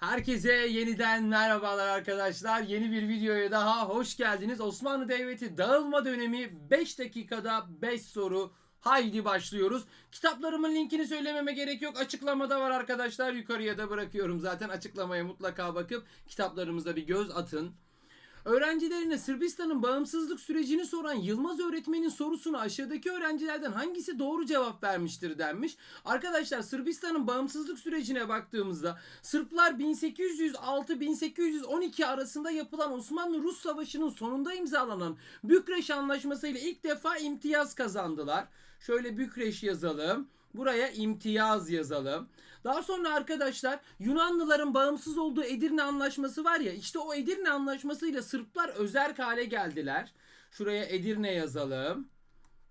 Herkese yeniden merhabalar arkadaşlar. Yeni bir videoya daha hoş geldiniz. Osmanlı Devleti dağılma dönemi 5 dakikada 5 soru. Haydi başlıyoruz. Kitaplarımın linkini söylememe gerek yok. Açıklamada var arkadaşlar. Yukarıya da bırakıyorum zaten. Açıklamaya mutlaka bakıp kitaplarımıza bir göz atın. Öğrencilerine Sırbistan'ın bağımsızlık sürecini soran Yılmaz öğretmenin sorusuna aşağıdaki öğrencilerden hangisi doğru cevap vermiştir denmiş. Arkadaşlar Sırbistan'ın bağımsızlık sürecine baktığımızda Sırplar 1806-1812 arasında yapılan Osmanlı-Rus Savaşı'nın sonunda imzalanan Bükreş Anlaşması ile ilk defa imtiyaz kazandılar. Şöyle Bükreş yazalım. Buraya imtiyaz yazalım. Daha sonra arkadaşlar Yunanlıların bağımsız olduğu Edirne Anlaşması var ya işte o Edirne Anlaşması'yla Sırplar özerk hale geldiler. Şuraya Edirne yazalım.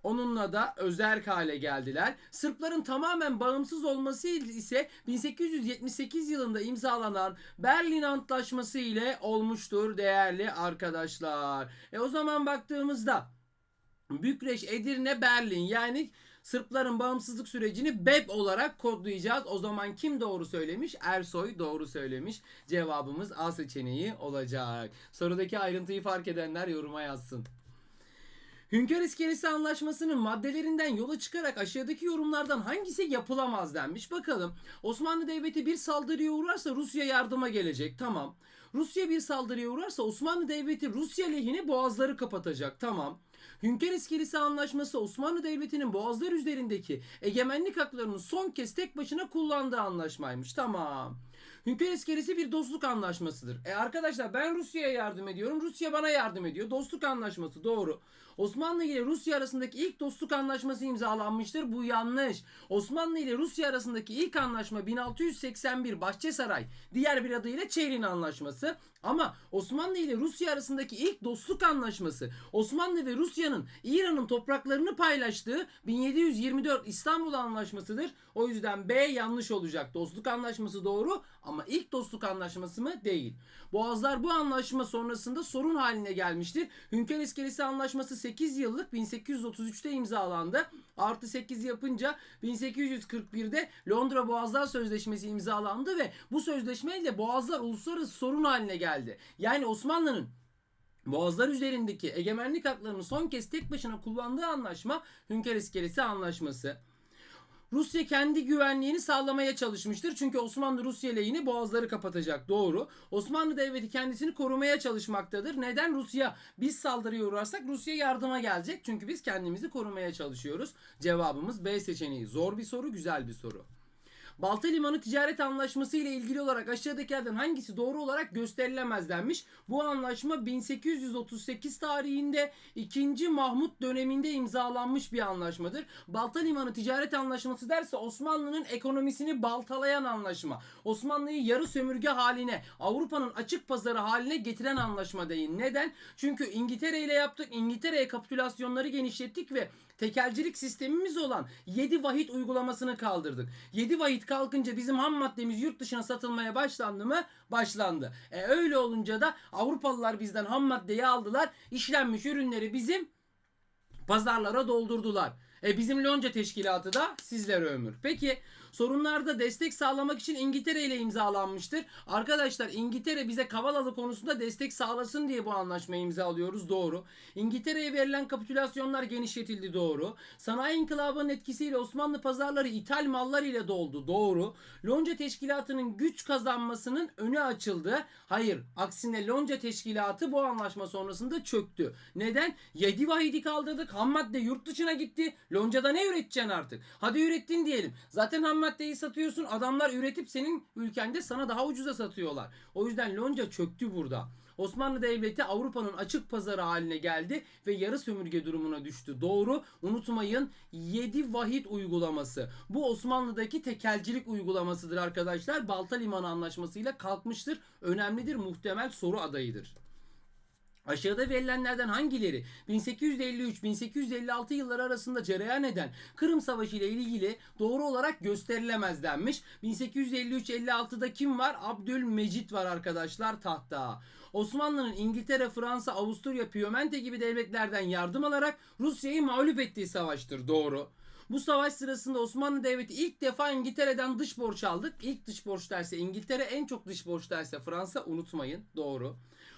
Onunla da özerk hale geldiler. Sırpların tamamen bağımsız olması ise 1878 yılında imzalanan Berlin Antlaşması ile olmuştur değerli arkadaşlar. E o zaman baktığımızda Bükreş, Edirne, Berlin yani Sırpların bağımsızlık sürecini BEP olarak kodlayacağız. O zaman kim doğru söylemiş? Ersoy doğru söylemiş. Cevabımız A seçeneği olacak. Sorudaki ayrıntıyı fark edenler yoruma yazsın. Hünkar İskelesi Anlaşması'nın maddelerinden yola çıkarak aşağıdaki yorumlardan hangisi yapılamaz denmiş. Bakalım Osmanlı Devleti bir saldırıya uğrarsa Rusya yardıma gelecek. Tamam. Rusya bir saldırıya uğrarsa Osmanlı Devleti Rusya lehine boğazları kapatacak. Tamam. Hünkar İskelesi Anlaşması Osmanlı Devleti'nin boğazlar üzerindeki egemenlik haklarını son kez tek başına kullandığı anlaşmaymış. Tamam. Hünkar İskelesi bir dostluk anlaşmasıdır. E arkadaşlar ben Rusya'ya yardım ediyorum. Rusya bana yardım ediyor. Dostluk anlaşması doğru. Osmanlı ile Rusya arasındaki ilk dostluk anlaşması imzalanmıştır. Bu yanlış. Osmanlı ile Rusya arasındaki ilk anlaşma 1681 Bahçesaray. Diğer bir adıyla Çeyrin Anlaşması. Ama Osmanlı ile Rusya arasındaki ilk dostluk anlaşması Osmanlı ve Rusya'nın İran'ın topraklarını paylaştığı 1724 İstanbul Anlaşması'dır. O yüzden B yanlış olacak. Dostluk anlaşması doğru ama ilk dostluk anlaşması mı? Değil. Boğazlar bu anlaşma sonrasında sorun haline gelmiştir. Hünkar İskelesi Anlaşması 8 yıllık 1833'te imzalandı. Artı 8 yapınca 1841'de Londra Boğazlar Sözleşmesi imzalandı ve bu sözleşmeyle Boğazlar uluslararası sorun haline geldi. Yani Osmanlı'nın Boğazlar üzerindeki egemenlik haklarını son kez tek başına kullandığı anlaşma Hünkar İskelesi Anlaşması. Rusya kendi güvenliğini sağlamaya çalışmıştır. Çünkü Osmanlı Rusya lehine boğazları kapatacak. Doğru. Osmanlı Devleti kendisini korumaya çalışmaktadır. Neden Rusya biz saldırıya uğrarsak Rusya yardıma gelecek. Çünkü biz kendimizi korumaya çalışıyoruz. Cevabımız B seçeneği. Zor bir soru, güzel bir soru. Balta Limanı Ticaret Anlaşması ile ilgili olarak aşağıdakilerden hangisi doğru olarak gösterilemez denmiş. Bu anlaşma 1838 tarihinde 2. Mahmut döneminde imzalanmış bir anlaşmadır. Balta Limanı Ticaret Anlaşması derse Osmanlı'nın ekonomisini baltalayan anlaşma. Osmanlı'yı yarı sömürge haline, Avrupa'nın açık pazarı haline getiren anlaşma değil. Neden? Çünkü İngiltere ile yaptık. İngiltere'ye kapitülasyonları genişlettik ve tekelcilik sistemimiz olan 7 vahit uygulamasını kaldırdık. 7 vahit kalkınca bizim ham maddemiz yurt dışına satılmaya başlandı mı? Başlandı. E öyle olunca da Avrupalılar bizden ham maddeyi aldılar. İşlenmiş ürünleri bizim pazarlara doldurdular. E bizim lonca teşkilatı da sizlere ömür. Peki sorunlarda destek sağlamak için İngiltere ile imzalanmıştır. Arkadaşlar İngiltere bize Kavalalı konusunda destek sağlasın diye bu anlaşmayı imzalıyoruz. Doğru. İngiltere'ye verilen kapitülasyonlar genişletildi. Doğru. Sanayi inkılabının etkisiyle Osmanlı pazarları ithal mallar ile doldu. Doğru. Lonca teşkilatının güç kazanmasının önü açıldı. Hayır. Aksine Lonca teşkilatı bu anlaşma sonrasında çöktü. Neden? 7 vahidi kaldırdık. Ham madde yurt dışına gitti. Lonca'da ne üreteceksin artık? Hadi ürettin diyelim. Zaten ham maddeyi satıyorsun. Adamlar üretip senin ülkende sana daha ucuza satıyorlar. O yüzden lonca çöktü burada. Osmanlı Devleti Avrupa'nın açık pazarı haline geldi ve yarı sömürge durumuna düştü. Doğru. Unutmayın 7 vahit uygulaması. Bu Osmanlı'daki tekelcilik uygulamasıdır arkadaşlar. Balta Limanı Anlaşması'yla kalkmıştır. Önemlidir. Muhtemel soru adayıdır. Aşağıda verilenlerden hangileri 1853-1856 yılları arasında cereyan eden Kırım Savaşı ile ilgili doğru olarak gösterilemez denmiş. 1853-56'da kim var? Abdülmecit var arkadaşlar tahta. Osmanlı'nın İngiltere, Fransa, Avusturya, Piemonte gibi devletlerden yardım alarak Rusya'yı mağlup ettiği savaştır. Doğru. Bu savaş sırasında Osmanlı Devleti ilk defa İngiltere'den dış borç aldık. İlk dış borç derse İngiltere, en çok dış borç derse Fransa unutmayın. Doğru.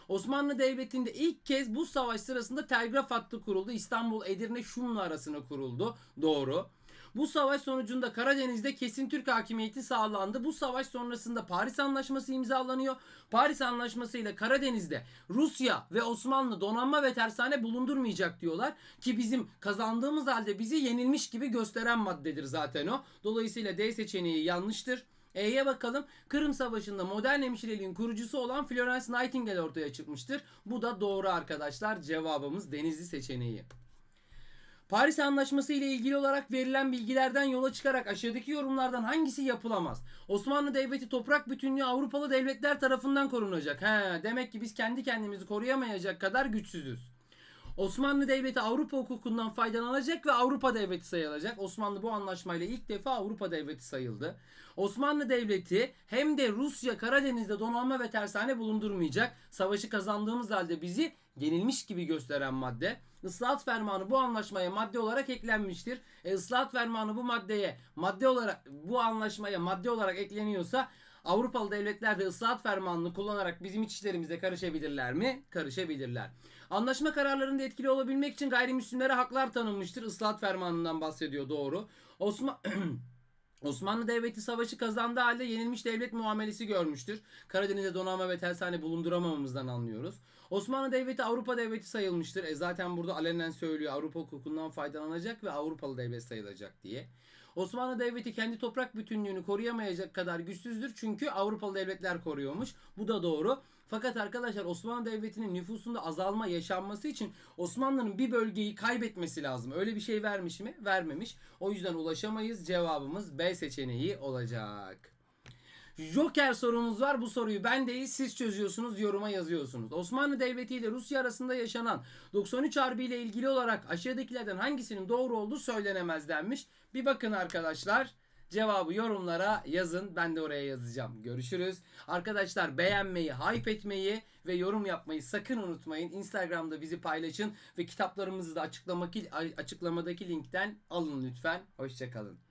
Osmanlı Devleti'nde ilk kez bu savaş sırasında telgraf hattı kuruldu. İstanbul, Edirne, Şumlu arasına kuruldu. Doğru. Bu savaş sonucunda Karadeniz'de kesin Türk hakimiyeti sağlandı. Bu savaş sonrasında Paris Anlaşması imzalanıyor. Paris Anlaşması ile Karadeniz'de Rusya ve Osmanlı donanma ve tersane bulundurmayacak diyorlar. Ki bizim kazandığımız halde bizi yenilmiş gibi gösteren maddedir zaten o. Dolayısıyla D seçeneği yanlıştır. E'ye bakalım. Kırım Savaşı'nda modern hemşireliğin kurucusu olan Florence Nightingale ortaya çıkmıştır. Bu da doğru arkadaşlar. Cevabımız Denizli seçeneği. Paris Anlaşması ile ilgili olarak verilen bilgilerden yola çıkarak aşağıdaki yorumlardan hangisi yapılamaz? Osmanlı Devleti toprak bütünlüğü Avrupalı devletler tarafından korunacak. He, demek ki biz kendi kendimizi koruyamayacak kadar güçsüzüz. Osmanlı Devleti Avrupa hukukundan faydalanacak ve Avrupa Devleti sayılacak. Osmanlı bu anlaşmayla ilk defa Avrupa Devleti sayıldı. Osmanlı Devleti hem de Rusya Karadeniz'de donanma ve tersane bulundurmayacak. Savaşı kazandığımız halde bizi yenilmiş gibi gösteren madde. Islahat fermanı bu anlaşmaya madde olarak eklenmiştir. E, ıslahat fermanı bu maddeye madde olarak bu anlaşmaya madde olarak ekleniyorsa Avrupalı devletler de ıslahat fermanını kullanarak bizim iç işlerimize karışabilirler mi? Karışabilirler. Anlaşma kararlarında etkili olabilmek için gayrimüslimlere haklar tanınmıştır. Islahat fermanından bahsediyor doğru. Osman Osmanlı Devleti savaşı kazandığı halde yenilmiş devlet muamelesi görmüştür. Karadeniz'de donanma ve tersane bulunduramamamızdan anlıyoruz. Osmanlı Devleti Avrupa Devleti sayılmıştır. E zaten burada alenen söylüyor Avrupa hukukundan faydalanacak ve Avrupalı devlet sayılacak diye. Osmanlı Devleti kendi toprak bütünlüğünü koruyamayacak kadar güçsüzdür çünkü Avrupalı devletler koruyormuş. Bu da doğru. Fakat arkadaşlar Osmanlı Devleti'nin nüfusunda azalma yaşanması için Osmanlı'nın bir bölgeyi kaybetmesi lazım. Öyle bir şey vermiş mi? Vermemiş. O yüzden ulaşamayız. Cevabımız B seçeneği olacak. Joker sorumuz var. Bu soruyu ben değil siz çözüyorsunuz, yoruma yazıyorsunuz. Osmanlı Devleti ile Rusya arasında yaşanan 93 Harbi ile ilgili olarak aşağıdakilerden hangisinin doğru olduğu söylenemez denmiş. Bir bakın arkadaşlar. Cevabı yorumlara yazın. Ben de oraya yazacağım. Görüşürüz. Arkadaşlar beğenmeyi, hype etmeyi ve yorum yapmayı sakın unutmayın. Instagram'da bizi paylaşın ve kitaplarımızı da açıklamadaki, linkten alın lütfen. Hoşçakalın.